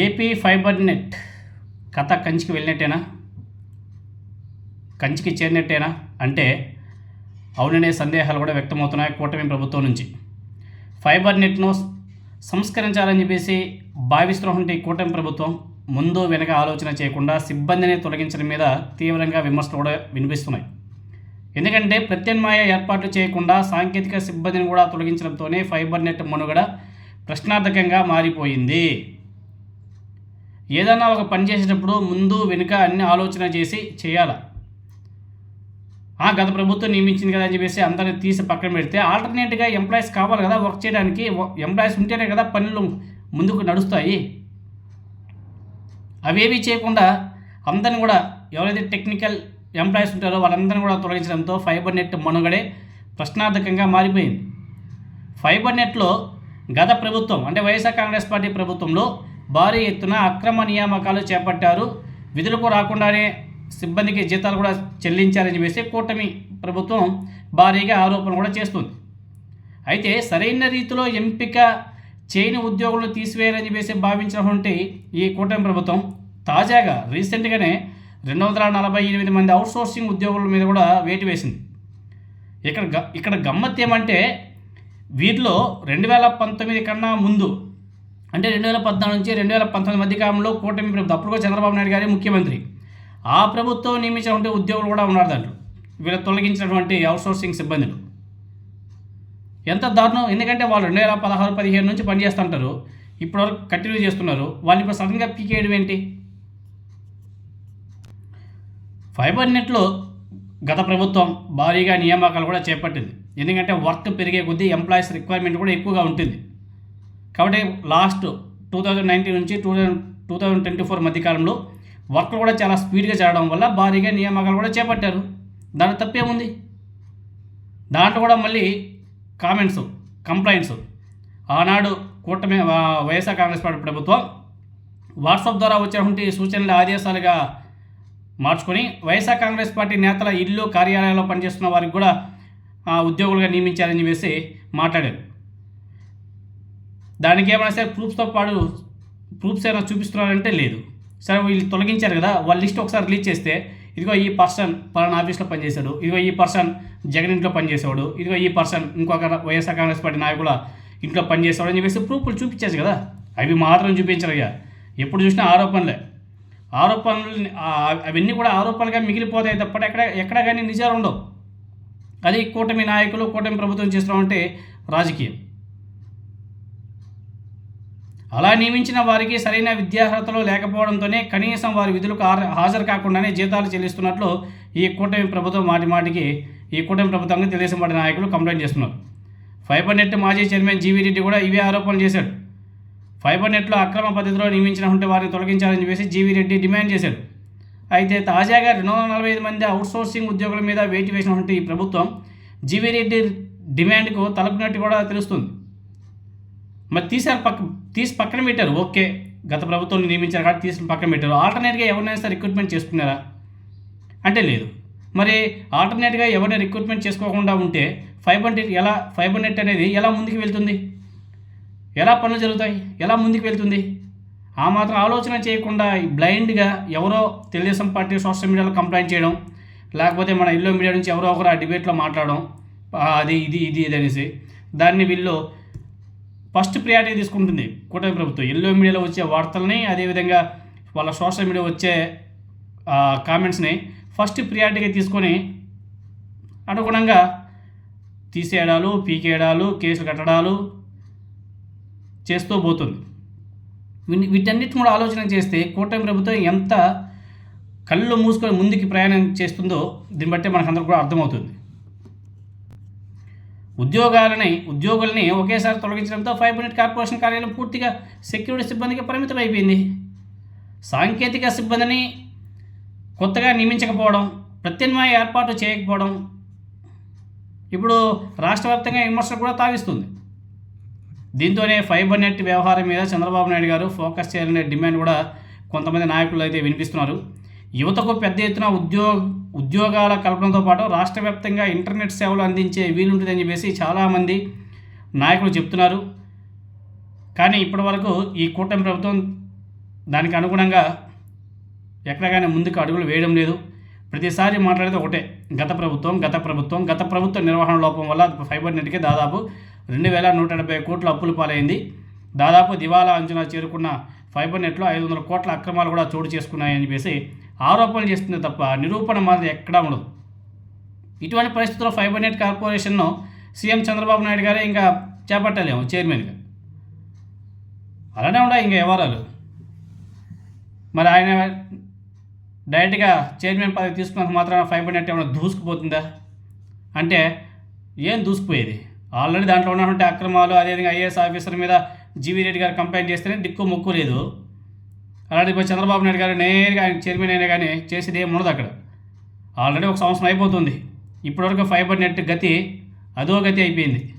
AP fibre net కథ కంచికి వెళ్ళినట్టేనా? కంచికి చేరినట్టేనా? అంటే అవుననే సందేహాలు కూడా వ్యక్తమవుతున్నాయి కూటమి ప్రభుత్వం నుంచి. ఫైబర్ నెట్ను సంస్కరించాలని చెప్పేసి భావిస్తున్నటువంటి ఈ కూటమి ప్రభుత్వం ముందు వెనక ఆలోచన చేయకుండా సిబ్బందిని తొలగించడం మీద తీవ్రంగా విమర్శలు కూడా వినిపిస్తున్నాయి. ఎందుకంటే ప్రత్యామ్నాయ ఏర్పాట్లు చేయకుండా సాంకేతిక సిబ్బందిని కూడా తొలగించడంతోనే ఫైబర్ నెట్ మనుగడ ప్రశ్నార్థకంగా మారిపోయింది. ఏదైనా ఒక పని చేసేటప్పుడు ముందు వెనుక అన్ని ఆలోచన చేసి చేయాలి? ఆ గత ప్రభుత్వం నియమించింది కదా అని చెప్పేసి అందరిని తీసి పక్కన పెడితే ఆల్టర్నేట్గా ఎంప్లాయీస్ కావాలి కదా వర్క్ చేయడానికి. ఎంప్లాయీస్ ఉంటేనే కదా పనులు ముందుకు నడుస్తాయి. అవేవి చేయకుండా అందరిని కూడా ఎవరైతే టెక్నికల్ ఎంప్లాయీస్ ఉంటారో వాళ్ళందరిని కూడా తొలగించడంతో ఫైబర్ నెట్ మనుగడే ప్రశ్నార్థకంగా మారిపోయింది. ఫైబర్ నెట్లో గత ప్రభుత్వం అంటే వైఎస్ఆర్ కాంగ్రెస్ పార్టీ ప్రభుత్వంలో భారీ ఎత్తున అక్రమ నియామకాలు చేపట్టారు. విధులకు రాకుండానే సిబ్బందికి జీతాలు కూడా చెల్లించారని చెప్పేసి కూటమి ప్రభుత్వం భారీగా ఆరోపణ కూడా చేస్తుంది. అయితే సరైన రీతిలో ఎంపిక చేయని ఉద్యోగులను తీసివేయాలని చెప్పేసి భావించినటువంటి ఈ కూటమి ప్రభుత్వం తాజాగా రీసెంట్గానే రెండు వందల నలభై ఎనిమిది మంది అవుట్సోర్సింగ్ ఉద్యోగుల మీద కూడా వేటు వేసింది. ఇక్కడ గ ఇక్కడ గమ్మత్ ఏమంటే వీటిలో రెండు వేల పంతొమ్మిది కన్నా ముందు అంటే రెండు వేల పద్నాలుగు నుంచి రెండు వేల పంతొమ్మిది మధ్య కాలంలో కూటమి ప్రభుత్వం అప్పుడు కూడా చంద్రబాబు నాయుడు గారి ముఖ్యమంత్రి. ఆ ప్రభుత్వం నియమించినటువంటి ఉద్యోగులు కూడా ఉన్నారు దాంట్లో వీళ్ళు తొలగించినటువంటి అవుట్సోర్సింగ్ సిబ్బందులు. ఎంత దారుణం. ఎందుకంటే వాళ్ళు రెండు వేల పదహారు పదిహేను నుంచి పనిచేస్తుంటారు. ఇప్పుడు వరకు కంటిన్యూ చేస్తున్నారు. వాళ్ళు ఇప్పుడు సడన్గా పీకేయడం ఏంటి? ఫైబర్ నెట్లో గత ప్రభుత్వం భారీగా నియామకాలు కూడా చేపట్టింది. ఎందుకంటే వర్క్ పెరిగే కొద్దీ ఎంప్లాయీస్ రిక్వైర్మెంట్ కూడా ఎక్కువగా ఉంటుంది. కాబట్టి లాస్ట్ టూ థౌజండ్ నైన్టీన్ నుంచి two thousand two thousand twenty four మధ్యకాలంలో వర్క్ కూడా చాలా స్పీడ్గా చేరడం వల్ల భారీగా నియామకాలు కూడా చేపట్టారు. దాని తప్పేముంది? దాంట్లో కూడా మళ్ళీ కామెంట్స్ కంప్లైంట్స్ ఆనాడు కూటమి వైఎస్ఆర్ కాంగ్రెస్ పార్టీ ప్రభుత్వం వాట్సాప్ ద్వారా వచ్చేటువంటి సూచనలు ఆదేశాలుగా మార్చుకొని వైఎస్ఆర్ కాంగ్రెస్ పార్టీ నేతల ఇల్లు కార్యాలయాల్లో పనిచేస్తున్న వారికి కూడా ఉద్యోగులుగా నియమించారని చెప్పేసి మాట్లాడారు. దానికి ఏమైనా సరే ప్రూఫ్స్తో పాటు ప్రూఫ్స్ ఏమైనా చూపిస్తున్నారంటే లేదు. సరే వీళ్ళు తొలగించారు కదా వాళ్ళ లిస్ట్ ఒకసారి రిలీజ్ చేస్తే ఇదిగో ఈ పర్సన్ పలానా ఆఫీస్లో పనిచేశాడు ఇదిగో ఈ పర్సన్ జగన్ ఇంట్లో పనిచేసేవాడు ఇదిగో ఈ పర్సన్ ఇంకొక వైఎస్ఆర్ కాంగ్రెస్ పార్టీ నాయకుల ఇంట్లో పనిచేసేవాడు అని చెప్పేసి ప్రూఫ్లు చూపించారు కదా. అవి మాత్రం చూపించరు ఇక. ఎప్పుడు చూసినా ఆరోపణలే. ఆరోపణలు అవన్నీ కూడా ఆరోపణలుగా మిగిలిపోతాయి తప్ప ఎక్కడ ఎక్కడ కానీ నిజాలు ఉండవు. అది కూటమి నాయకులు కూటమి ప్రభుత్వం చేస్తున్నామంటే రాజకీయం. అలా నియమించిన వారికి సరైన విద్యార్హతలు లేకపోవడంతోనే కనీసం వారి విధులకు హాజరు కాకుండానే జీతాలు చెల్లిస్తున్నట్లు ఈ కూటమి ప్రభుత్వం మాటి మాటికి ఈ కూటమి ప్రభుత్వానికి తెలుగుదేశం పార్టీ నాయకులు కంప్లైంట్ చేస్తున్నారు. ఫైబర్ నెట్ మాజీ చైర్మన్ జీవీ రెడ్డి కూడా ఇవే ఆరోపణలు చేశాడు. ఫైబర్ నెట్లో అక్రమ పద్ధతిలో నియమించినటువంటి వారిని తొలగించాలని చెప్పేసి జీవీ రెడ్డి డిమాండ్ చేశాడు. అయితే తాజాగా రెండు వందల నలభై ఐదు మంది అవుట్సోర్సింగ్ ఉద్యోగుల మీద వేటు వేసినటువంటి ఈ ప్రభుత్వం జీవీ రెడ్డి డిమాండ్కు తలపినట్టు కూడా తెలుస్తుంది. మరి తీశారు పక్క తీసి పక్కన పెట్టారు. ఓకే. గత ప్రభుత్వం నియమించారు కాబట్టి తీసి పక్కన పెట్టారు. ఆల్టర్నేట్గా ఎవరినైనా సరే రిక్రూట్మెంట్ చేసుకున్నారా? అంటే లేదు. మరి ఆల్టర్నేట్గా ఎవరిని రిక్రూట్మెంట్ చేసుకోకుండా ఉంటే ఫైబర్ నెట్ ఎలా ఫైబర్ నెట్ అనేది ఎలా ముందుకు వెళ్తుంది? ఎలా పనులు జరుగుతాయి? ఎలా ముందుకు వెళ్తుంది? ఆ మాత్రం ఆలోచన చేయకుండా బ్లైండ్గా ఎవరో తెలుగుదేశం పార్టీ సోషల్ మీడియాలో కంప్లైంట్ చేయడం లేకపోతే మన ఇల్లు మీడియా నుంచి ఎవరో ఒకరు ఆ డిబేట్లో మాట్లాడడం అది ఇది ఇది ఇది అనేసి దాన్ని వీళ్ళు ఫస్ట్ ప్రియారిటీ తీసుకుంటుంది కూటమి ప్రభుత్వం. ఎల్లో మీడియాలో వచ్చే వార్తల్ని అదేవిధంగా వాళ్ళ సోషల్ మీడియా వచ్చే కామెంట్స్ని ఫస్ట్ ప్రియారిటీగా తీసుకొని అనుగుణంగా తీసేయడాలు పీకేయడాలు కేసులు కట్టడాలు చేస్తూ పోతుంది. వీటి- వీటన్నిటిని కూడా ఆలోచన చేస్తే కూటమి ప్రభుత్వం ఎంత కళ్ళు మూసుకొని ముందుకి ప్రయాణం చేస్తుందో దీన్ని బట్టి మనకందరూ కూడా అర్థమవుతుంది. ఉద్యోగాలని ఉద్యోగుల్ని ఒకేసారి తొలగించడంతో ఫైవ్ మినిట్ కార్పొరేషన్ కార్యాలయం పూర్తిగా సెక్యూరిటీ సిబ్బందికి పరిమితం అయిపోయింది సాంకేతిక సిబ్బందిని కొత్తగా నియమించకపోవడం ప్రత్యామ్నాయ ఏర్పాటు చేయకపోవడం ఇప్పుడు రాష్ట్ర వ్యాప్తంగా విమర్శలు కూడా తావిస్తుంది. దీంతోనే ఫైబర్ నెట్ వ్యవహారం మీద చంద్రబాబు నాయుడు గారు ఫోకస్ చేయాలనే డిమాండ్ కూడా కొంతమంది నాయకులు అయితే వినిపిస్తున్నారు. యువతకు పెద్ద ఎత్తున ఉద్యోగ ఉద్యోగాల కల్పనతో పాటు రాష్ట్ర వ్యాప్తంగా ఇంటర్నెట్ సేవలు అందించే వీలుంటుందని చెప్పేసి చాలామంది నాయకులు చెప్తున్నారు. కానీ ఇప్పటివరకు ఈ కూటమి ప్రభుత్వం దానికి అనుగుణంగా ఎక్కడ ముందుకు అడుగులు వేయడం లేదు. ప్రతిసారి మాట్లాడేది ఒకటే గత ప్రభుత్వం గత ప్రభుత్వం గత ప్రభుత్వ నిర్వహణ లోపం వల్ల ఫైబర్ నెట్కి దాదాపు రెండు వేల నూట ఎనభై కోట్ల అప్పులు పాలైంది. దాదాపు దివాలా అంచనా చేరుకున్న ఫైబర్ నెట్లో ఐదు వందల కోట్ల అక్రమాలు కూడా చోటు చేసుకున్నాయని చెప్పేసి ఆరోపణలు చేస్తుంది తప్ప నిరూపణ మాత్రం ఎక్కడా ఉండదు. ఇటువంటి పరిస్థితుల్లో ఫైబర్ నెట్ కార్పొరేషన్ను సీఎం చంద్రబాబు నాయుడు గారే ఇంకా చేపట్టలేము చైర్మన్గా. అలానే ఉన్నాయి ఇంకా వ్యవహారాలు. మరి ఆయన డైరెక్ట్గా చైర్మన్ పదవి తీసుకున్నంత మాత్రాన ఫైబర్ నెట్ ఏమైనా దూసుకుపోతుందా? అంటే ఏం దూసుకుపోయేది? ఆల్రెడీ దాంట్లో ఉన్నటువంటి అక్రమాలు అదేవిధంగా ఐఏఎస్ ఆఫీసర్ మీద జీవీ రెడ్డి గారు కంప్లైంట్ చేస్తేనే దిక్కు మొక్కు లేదు. అలాంటి ఇప్పుడు చంద్రబాబు నాయుడు గారు నేరుగా ఆయన చైర్మన్ అయినా కానీ చేసేది ఏమి ఉండదు అక్కడ. ఆల్రెడీ ఒక సంవత్సరం అయిపోతుంది. ఇప్పటివరకు ఫైబర్ నెట్ గతి అదో గతి అయిపోయింది.